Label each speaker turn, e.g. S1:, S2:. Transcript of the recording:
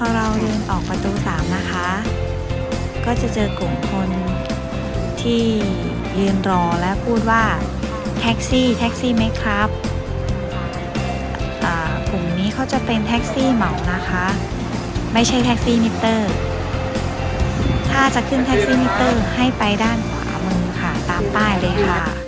S1: พอเราเดินออกประตูสามนะคะ ก็จะเจอกลุ่มคนที่ยืนรอและพูดว่าแท็กซี่แท็กซี่ไหมครับกลุ่มนี้เขาจะเป็นแท็กซี่เหมานะคะ ไม่ใช่แท็กซี่มิเตอร์ ถ้าจะขึ้นแท็กซี่มิเตอร์ให้ไปด้านขวามือค่ะ ตามป้ายเลยค่ะ